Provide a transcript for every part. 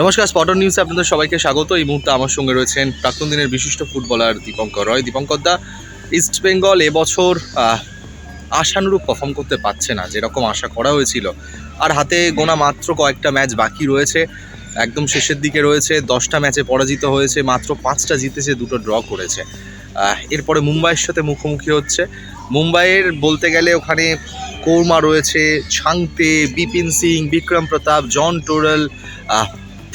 নমস্কার, স্পটন নিউজে আপনাদের সবাইকে স্বাগত। এই মুহূর্তে আমার সঙ্গে রয়েছেন প্রাক্তন দিনের বিশিষ্ট footballer Dipankar Roy. Dipankar da, East Bengal এবছর আশানুরূপ পারফর্ম করতে পারছে না, যেরকম আশা করা হয়েছিল। আর হাতে গোনা মাত্র কয়েকটা ম্যাচ বাকি রয়েছে। একদম শেষের দিকে রয়েছে, দশটা ম্যাচে পরাজিত হয়েছে, মাত্র পাঁচটা জিতেছে, দুটো ড্র করেছে। এরপরে মুম্বাইয়ের সাথে মুখোমুখি হচ্ছে। মুম্বাইয়ের বলতে গেলে ওখানে কৌরমা রয়েছে ছাংতে বিপিন সিং, বিক্রম প্রতাপ, জন টোরেল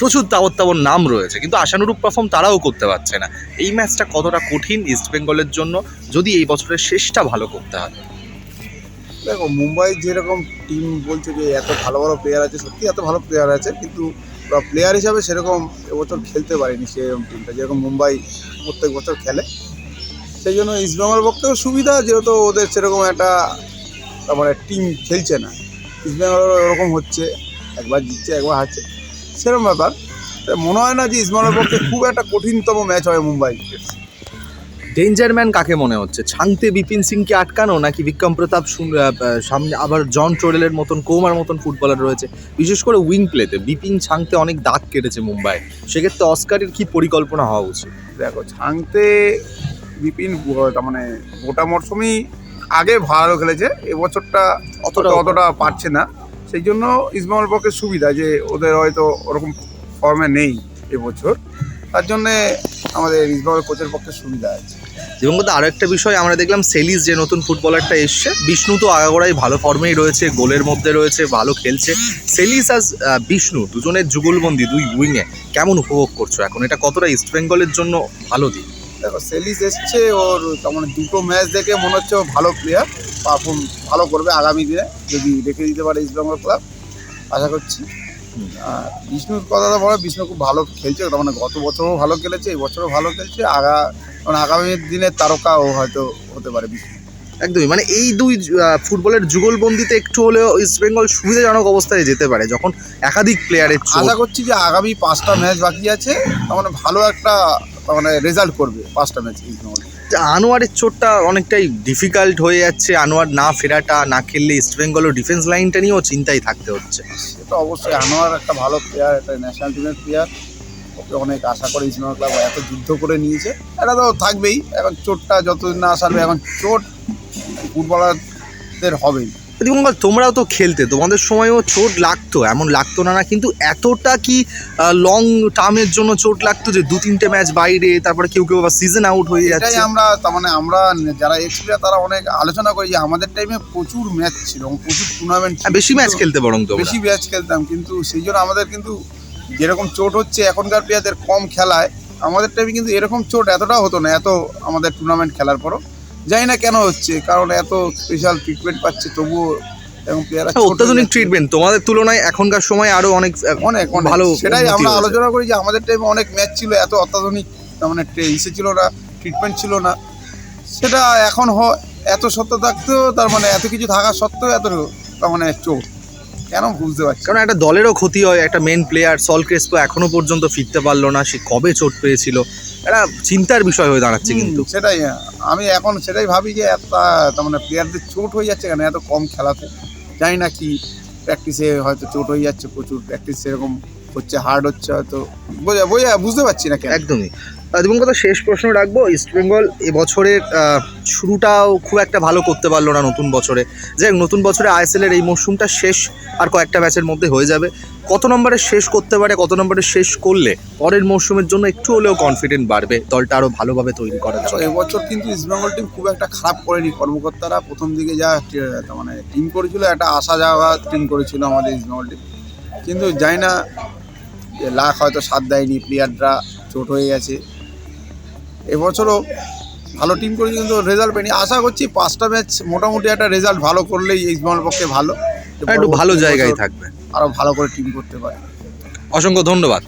প্রচুর তাবর তাবর নাম রয়েছে, কিন্তু আশানুরূপ পারফর্ম তারাও করতে পারছে না। এই ম্যাচটা কতটা কঠিন ইস্ট বেঙ্গলের জন্য, যদি এই বছরের শেষটা ভালো করতে হয়? দেখো, মুম্বাই যেরকম টিম বলছে যে, এত ভালো ভালো প্লেয়ার আছে, সত্যি এত ভালো প্লেয়ার আছে, কিন্তু প্লেয়ার হিসাবে সেরকম এবছর খেলতে পারেনি সেরকম টিমটা যেরকম মুম্বাই প্রত্যেক বছর খেলে। সেই জন্য ইস্টবেঙ্গল পক্ষেও সুবিধা, যেহেতু ওদের সেরকম একটা মানে টিম খেলছে না। ইস্টবেঙ্গল ওরকম হচ্ছে, একবার জিতছে, একবার হারছে। সেরকম ব্যাপার। মনে হয় না যে ইস্টবেঙ্গলের পক্ষে খুব একটা কঠিনতম ম্যাচ হয় মুম্বাই ডেঞ্জার ম্যান কাকে মনে হচ্ছে? ছাংতে বিপিন সিংকে আটকানো নাকি বিক্রম প্রতাপ সামনে আবার জন টোরেলের মতন কৌমার মতন ফুটবলার রয়েছে। বিশেষ করে উইং প্লেতে বিপিন ছাংতে অনেক দাগ কেটেছে মুম্বাই। সেক্ষেত্রে অস্কারের কি পরিকল্পনা হওয়া উচিত? দেখো ছাংতে বিপিন মানে গোটা মরশুমই আগে ভালো খেলেছে এবছরটা অতটা- অতটা পারছে না। সেই জন্য ইসমাইল পক্ষে সুবিধা যে ওদের হয়তো ওরকম ফর্মে নেই এবছর। তার জন্যে আমাদের ইসমাইল কোচের পক্ষে সুবিধা আছে। এবং কথা আরও একটা বিষয় আমরা দেখলাম, সেলিস যে নতুন ফুটবলারটা এসছে, বিষ্ণু তো আগাগোড়াই ভালো ফর্মেই রয়েছে, গোলের মধ্যে রয়েছে, ভালো খেলছে। সেলিস আজ বিষ্ণু দুজনের যুগলবন্দি দুই উইংয়ে কেমন উপভোগ করছ এখন? এটা কতটা ইস্ট বেঙ্গলের জন্য ভালো দিক? দেখো সেলিস এসছে ওর তার মানে দুটো ম্যাচ দেখে মনে হচ্ছে ও ভালো প্লেয়ার পারফর্ম ভালো করবে আগামী দিনে যদি রেখে দিতে পারে ইস্টবেঙ্গল ক্লাব আশা করছি। বিষ্ণুর কথা তো বলো বিষ্ণু খুব ভালো খেলছে তার মানে গত বছরও ভালো খেলেছে এই বছরও ভালো খেলছে আগা মানে আগামী দিনের তারকা ও হয়তো হতে পারে বিষ্ণু। একদমই মানে এই দুই ফুটবলের যুগলবন্দিতে একটু হলেও ইস্ট বেঙ্গল সুবিধাজনক অবস্থায় যেতে পারে যখন একাধিক প্লেয়ারের আশা করছি যে আগামী পাঁচটা ম্যাচ বাকি আছে তার মানে ভালো একটা মানে রেজাল্ট করবে পাঁচটা ম্যাচ ইস্টবেঙ্গল আনোয়ারের চোটটা অনেকটাই ডিফিকাল্ট হয়ে যাচ্ছে। আনোয়ার না ফেরাটা না খেললে ইস্ট বেঙ্গলের ডিফেন্স লাইনটা নিয়েও চিন্তায় থাকতে হচ্ছে। সেটা অবশ্যই আনোয়ার একটা ভালো প্লেয়ার একটা ন্যাশনাল টিমের প্লেয়ার ওকে অনেক আশা করে ইসমাইল ক্লাব এত যুদ্ধ করে নিয়েছে। এটা তো থাকবেই। এখন চোটটা যতদিন না আসাবে এখন চোট ফুটবলারদের হবেই। দীপঙ্কর তোমরাও তো খেলতে তোমাদের সময়ও চোট লাগতো এমন লাগতো না না কিন্তু এতটা কি লং টার্মের জন্য চোট লাগতো যে দু তিনটে ম্যাচ বাইরে তারপরে কেউ কেউ আবার সিজন আউট হয়ে এটাই যাচ্ছে। আমরা তার মানে আমরা যারা এক্সপ্লেয়ার তারা অনেক আলোচনা করি যে আমাদের টাইমে প্রচুর ম্যাচ ছিল এবং প্রচুর টুর্নামেন্ট হ্যাঁ, বেশি ম্যাচ খেলতে বরং তো বেশি ম্যাচ খেলতাম কিন্তু সেই জন্য আমাদের কিন্তু যেরকম চোট হচ্ছে এখনকার প্লেয়ারদের কম খেলায় আমাদের টাইমে কিন্তু এরকম চোট এতটা হতো না এত আমাদের টুর্নামেন্ট খেলার পরও। জানি না কেন হচ্ছে কারণ এত স্পেশাল ট্রিটমেন্ট পাচ্ছে তবুও এবং প্লেয়াররা হ্যাঁ, অত্যাধুনিক ট্রিটমেন্ট তোমাদের তুলনায় এখনকার সময় আরও অনেক অনেক ভালো সেটাই আমরা আলোচনা করি যে আমাদের টাইমে অনেক ম্যাচ ছিল এত অত্যাধুনিক তার মানে ইসে ছিল না ট্রিটমেন্ট ছিল না। সেটা এখন এত সত্য থাকতেও তার মানে এত কিছু থাকা সত্ত্বেও এত তার মানে চোট কেন বুঝতে পারছি। কারণ একটা দলেরও ক্ষতি হয় একটা মেন প্লেয়ার সল ক্রেসপো এখনও পর্যন্ত ফিরতে পারল না সে কবে চোট পেয়েছিল। একটা চিন্তার বিষয় হয়ে দাঁড়াচ্ছে কিন্তু। সেটাই হ্যাঁ। আমি এখন সেটাই ভাবি যে এত, তার মানে প্লেয়ারদের চোট হয়ে যাচ্ছে কেন? এত কম খেলাতে। জানি না কি প্র্যাকটিসে হয়তো চোট হয়ে যাচ্ছে প্রচুর। প্র্যাকটিস সেরকম হচ্ছে হার্ড হচ্ছে হয়তো। বোঝা বোঝা বুঝতে পারছি না কেন। একদমই। এবং কথা শেষ প্রশ্ন রাখব ইস্ট বেঙ্গল এবছরের শুরুটাও খুব একটা ভালো করতে পারল না নতুন বছরে। যাই নতুন বছরে আইএসএল এর এই মরশুমটা শেষ আর কয়েকটা ম্যাচের মধ্যে হয়ে যাবে। কত নম্বরে শেষ করতে পারে কত নম্বরে শেষ করলে পরের মরশুমের জন্য একটু হলেও কনফিডেন্ট বাড়বে দলটা আরও ভালোভাবে তৈরি দেখো, জন্য। এবছর কিন্তু ইস্টবেঙ্গল টিম খুব একটা খারাপ করেনি কর্মকর্তারা প্রথম দিকে যা মানে টিম করেছিল একটা আসা যাওয়া টিম করেছিল আমাদের ইস্টবেঙ্গল টিম কিন্তু জানি না লাখ হয়তো সাত দেয়নি প্লেয়াররা চোট হয়ে গেছে। এবছরও ভালো টিম করে কিন্তু রেজাল্ট পেনি আশা করছি পাঁচটা ম্যাচ মোটামুটি একটা রেজাল্ট ভালো করলেই ইস্টবেঙ্গল পক্ষে ভালো। একটু ভালো জায়গায় থাকবে। আরও ভালো করে টিম করতে পারে। অসংখ্য ধন্যবাদ।